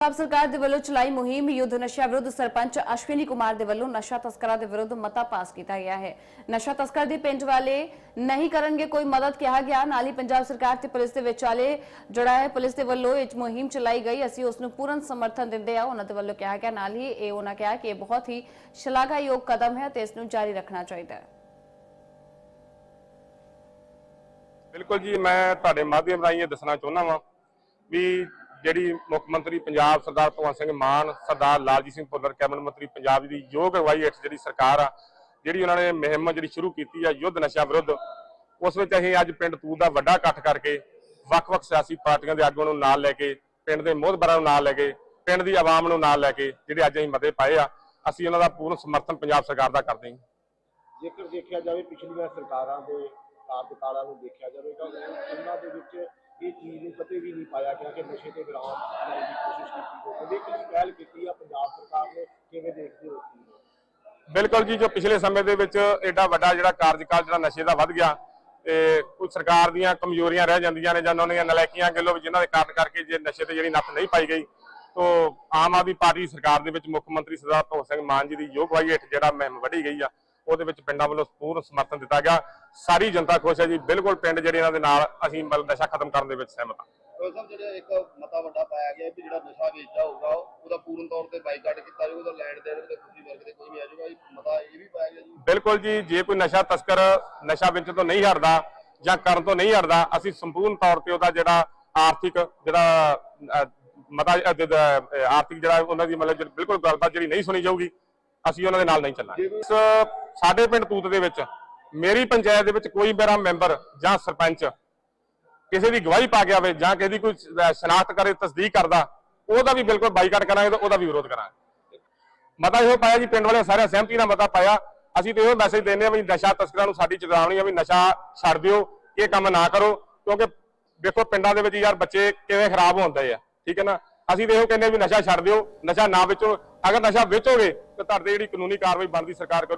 ਪੰਜਾਬ ਸਰਕਾਰ ਦੇ ਵੱਲੋਂ ਚਲਾਈ ਮੁਹਿੰਮ ਯੁੱਧ ਨਸ਼ਾ ਵਿਰੁੱਧ ਸਰਪੰਚ ਅਸ਼ਵਨੀ ਕੁਮਾਰ ਦੇ ਵੱਲੋਂ ਨਸ਼ਾ ਤਸਕਰਾਂ ਦੇ ਵਿਰੁੱਧ ਮਤਾ ਪਾਸ ਕੀਤਾ ਗਿਆ ਹੈ। ਨਸ਼ਾ ਤਸਕਰ ਦੇ ਪਿੰਡ ਵਾਲੇ ਨਹੀਂ ਕਰਨਗੇ ਕੋਈ ਮਦਦ ਕਿਹਾ ਗਿਆ। ਨਾਲ ਹੀ ਪੰਜਾਬ ਸਰਕਾਰ ਤੇ ਪੁਲਿਸ ਦੇ ਵਿਚਾਲੇ ਜਿਹੜਾ ਹੈ। ਪੁਲਿਸ ਦੇ ਵੱਲੋਂ ਇਹ ਮੁਹਿੰਮ ਚਲਾਈ ਗਈ। ਅਸੀਂ ਉਸ ਨੂੰ ਪੂਰਨ ਸਮਰਥਨ ਦਿੰਦੇ ਆ ਉਹਨਾਂ ਦੇ ਵੱਲੋਂ ਕਿਹਾ ਗਿਆ। ਨਾਲ ਹੀ ਇਹ ਉਹਨਾਂ ਕਿਹਾ ਕਿ ਇਹ ਬਹੁਤ ਹੀ ਸ਼ਲਾਘਾਯੋਗ ਕਦਮ ਹੈ ਤੇ ਇਸ ਨੂੰ ਜਾਰੀ ਰੱਖਣਾ ਚਾਹੀਦਾ ਹੈ। ਬਿਲਕੁਲ ਜੀ, ਮੈਂ ਤੁਹਾਡੇ ਮਾਧਿਅਮ ਰਾਹੀਂ ਇਹ ਦੱਸਣਾ ਚਾਹੁੰਦਾ ਵਾਂ ਵੀ ਜਿਹੜੀ ਮੁੱਖ ਮੰਤਰੀ ਪੰਜਾਬ ਸਰਦਾਰ ਭਗਵੰਤ ਸਿੰਘ ਮਾਨ, ਸਰਦਾਰ ਲਾਲਜੀਤ ਸਿੰਘ ਭੁੱਲਰ, ਕੈਬਨਿਟ ਮੰਤਰੀ ਪੰਜਾਬ ਦੀ ਯੋਗ ਅਗਵਾਈ ਹੇਠ ਜਿਹੜੀ ਸਰਕਾਰ ਆ, ਜਿਹੜੀ ਉਹਨਾਂ ਨੇ ਮੁਹਿੰਮ ਜਿਹੜੀ ਸ਼ੁਰੂ ਕੀਤੀ ਆ ਯੁੱਧ ਨਸ਼ਾ ਵਿਰੁੱਧ, ਉਸ ਵਿੱਚ ਅਸੀਂ ਅੱਜ ਪਿੰਡ ਤੂਰ ਦਾ ਵੱਡਾ ਇਕੱਠ ਕਰਕੇ ਵੱਖ-ਵੱਖ ਸਿਆਸੀ ਪਾਰਟੀਆਂ ਦੇ ਆਗੂਆਂ ਨੂੰ ਨਾਲ ਲੈ ਕੇ, ਪਿੰਡ ਦੇ ਮੋਹਤਬਰਾਂ ਨੂੰ ਨਾਲ ਲੈ ਕੇ, ਪਿੰਡ ਦੀ ਆਵਾਮ ਨੂੰ ਨਾਲ ਲੈ ਕੇ ਜਿਹੜੇ ਅੱਜ ਅਸੀਂ ਮਤੇ ਪਾਏ ਆ, ਅਸੀਂ ਉਹਨਾਂ ਦਾ ਪੂਰਨ ਸਮਰਥਨ ਪੰਜਾਬ ਸਰਕਾਰ ਦਾ ਕਰਦੇ ਹਾਂ। ਜੇਕਰ ਦੇਖਿਆ ਜਾਵੇ ਪਿਛਲੀਆਂ ਸਰਕਾਰਾਂ ਦੇ ਕਾਰਜਕਾਲਾਂ ਨੂੰ ਦੇਖਿਆ ਜਾਵੇਗਾ ਉਹ- ਉਹਨਾਂ ਦੇ ਵਿੱਚ ਇਹ ਚੀਜ਼ ਨੂੰ ਕਦੇ ਵੀ ਨਹੀਂ ਪਾਇਆ ਗਿਆ ਕਿ ਨਸ਼ੇ ਤੇ ਵਿਰਾਮ ਲਾਉਣ ਦੀ ਕੋਸ਼ਿਸ਼ ਕੀਤੀ ਜਾਵੇ ਲੇਕਿਨ ਇਹ ਪਹਿਲ ਕੀਤੀ ਆ, ਪੰਜਾਬ ਸਰਕਾਰ ਨੇ ਕਿਵੇਂ ਦੇਖਦੇ ਹੋ ਬਿਲਕੁਲ ਜੀ, ਜੋ ਪਿਛਲੇ ਸਮੇਂ ਦੇ ਵਿੱਚ ਐਡਾ ਵੱਡਾ ਜਿਹੜਾ ਕਾਰਜਕਾਲ, ਜਿਹੜਾ ਨਸ਼ੇ ਦਾ ਵੱਧ ਗਿਆ ਤੇ ਕੁਝ ਸਰਕਾਰ ਦੀਆਂ ਕਮਜ਼ੋਰੀਆਂ ਰਹਿ ਜਾਂਦੀਆਂ ਨੇ ਜਾਂ ਉਹਨਾਂ ਦੀਆਂ ਨਲਾਇਕੀਆਂ ਗੱਲੋਂ ਵੀ ਜਿਨ੍ਹਾਂ ਦੇ ਕਾਰਨ ਕਰਕੇ ਜੇ ਨਸ਼ੇ ਤੇ ਜਿਹੜੀ ਨੱਥ ਨਹੀਂ ਪਾਈ ਗਈ, ਤੋ ਆਮ ਆਦਮੀ ਪਾਰਟੀ ਸਰਕਾਰ ਦੇ ਵਿੱਚ ਮੁੱਖ ਮੰਤਰੀ ਸਰਦਾਰ ਭਗਵੰਤ ਸਿੰਘ ਮਾਨ ਜੀ ਦੀ ਯੋਗਵਾਈ ਹੇਠ ਜਿਹੜਾ ਮਹਿਮ ਵਢੀ ਗਈ ਆ। ਉਹਦੇ ਵਿੱਚ ਪਿੰਡਾਂ ਵੱਲੋਂ ਪੂਰਨ ਸਮਰਥਨ ਦਿੱਤਾ ਗਿਆ। ਸਾਰੀ ਜਨਤਾ ਖੁਸ਼ ਹੈ ਜੀ। ਬਿਲਕੁਲ ਪਿੰਡ ਜਿਹੜੇ ਇਹਨਾਂ ਦੇ ਨਾਲ ਅਸੀਂ ਮਤਲਬ ਨਸ਼ਾ ਖਤਮ ਕਰਨ ਦੇ ਵਿੱਚ ਸਹਿਮਤ ਹਾਂ। ਉਹ ਸਭ ਜਿਹੜਾ ਇੱਕ ਮਤਾ ਵੱਡਾ ਪਾਇਆ ਗਿਆ ਵੀ ਜਿਹੜਾ ਨਸ਼ਾ ਵੇਚਦਾ ਹੋਊਗਾ ਉਹਦਾ ਪੂਰਨ ਤੌਰ ਤੇ ਬਾਈਕਾਟ ਕੀਤਾ ਜਾਊਗਾ ਉਹਦਾ ਲੈਣ ਦੇਣ ਤੇ ਖੁਸ਼ੀ ਵਰਗ ਤੇ ਕੋਈ ਨਹੀਂ ਆ ਜਾਊਗਾ ਇਹ ਮਤਾ ਇਹ ਵੀ ਪਾਇਆ ਗਿਆ ਜੀ। ਬਿਲਕੁਲ ਜੀ ਜੇ ਕੋਈ ਨਸ਼ਾ ਤਸਕਰ ਨਸ਼ਾ ਵੇਚਣ ਤੋਂ ਨਹੀਂ ਹਟਦਾ ਜਾਂ ਕਰਨ ਤੋਂ ਨਹੀਂ ਹਟਦਾ ਅਸੀਂ ਸੰਪੂਰਨ ਤੌਰ ਤੇ ਉਹਦਾ ਜਿਹੜਾ ਆਰਥਿਕ ਜਿਹੜਾ ਮਤਾ ਆਰਥਿਕ ਜਿਹੜਾ ਉਹਨਾਂ ਦੀ ਮਤਲਬ ਬਿਲਕੁਲ ਗੱਲਬਾਤ ਜਿਹੜੀ ਨਹੀਂ ਸੁਣੀ ਜਾਊਗੀ ਅਸੀਂ ਉਹਨਾਂ ਦੇ ਨਾਲ ਨਹੀਂ ਚੱਲਾਂਗੇ। ਇਸ ਸਾਡੇ ਪਿੰਡ ਤੂਤ ਦੇ ਵਿੱਚ, ਮੇਰੀ ਪੰਚਾਇਤ ਦੇ ਵਿੱਚ ਕੋਈ ਮੇਰਾ ਮੈਂਬਰ ਜਾਂ ਸਰਪੰਚ ਕਿਸੇ ਦੀ ਗਵਾਹੀ ਪਾ ਕੇ ਆਵੇ ਜਾਂ ਕਿਸੇ ਦੀ ਕੋਈ ਸ਼ਨਾਖਤ ਕਰੇ, ਤਸਦੀਕ ਕਰਦਾ, ਉਹਦਾ ਵੀ ਬਿਲਕੁਲ ਬਾਈਕਾਟ ਕਰਾਂਗੇ ਤੇ ਉਹਦਾ ਵੀ ਵਿਰੋਧ ਕਰਾਂਗੇ। ਮਤਾ ਇਹੋ ਪਾਇਆ ਜੀ, ਪਿੰਡ ਵਾਲਿਆਂ ਸਾਰੇ ਸਹਿਮਤੀ ਨਾਲ ਮਤਾ ਪਾਇਆ। ਅਸੀਂ ਤੇ ਇਹੋ ਮੈਸੇਜ ਦਿੰਦੇ ਆ ਵੀ ਨਸ਼ਾ ਤਸਕਰਾਂ ਨੂੰ ਸਾਡੀ ਚੇਤਾਵਨੀ ਆ, ਵੀ ਨਸ਼ਾ ਛੱਡ ਦਿਓ, ਇਹ ਕੰਮ ਨਾ ਕਰੋ, ਕਿਉਂਕਿ ਦੇਖੋ ਪਿੰਡਾਂ ਦੇ ਵਿੱਚ ਯਾਰ ਬੱਚੇ ਕਿਵੇਂ ਖਰਾਬ ਹੁੰਦੇ ਆ, ਠੀਕ ਹੈ ਨਾ? ਅਸੀਂ ਤੇ ਇਹੋ ਕਹਿੰਦੇ ਵੀ ਨਸ਼ਾ ਛੱਡ ਦਿਓ, ਨਸ਼ਾ ਨਾ ਵੇਚੋ। ਅਗਰ ਨਸ਼ਾ ਵੇਚੋਗੇ, ਤਾਂ ਤੁਹਾਡੇ ਜਿਹੜੀ ਕਾਨੂੰਨੀ ਕਾਰਵਾਈ ਬਣਦੀ ਸਰਕਾਰ ਕਰੂ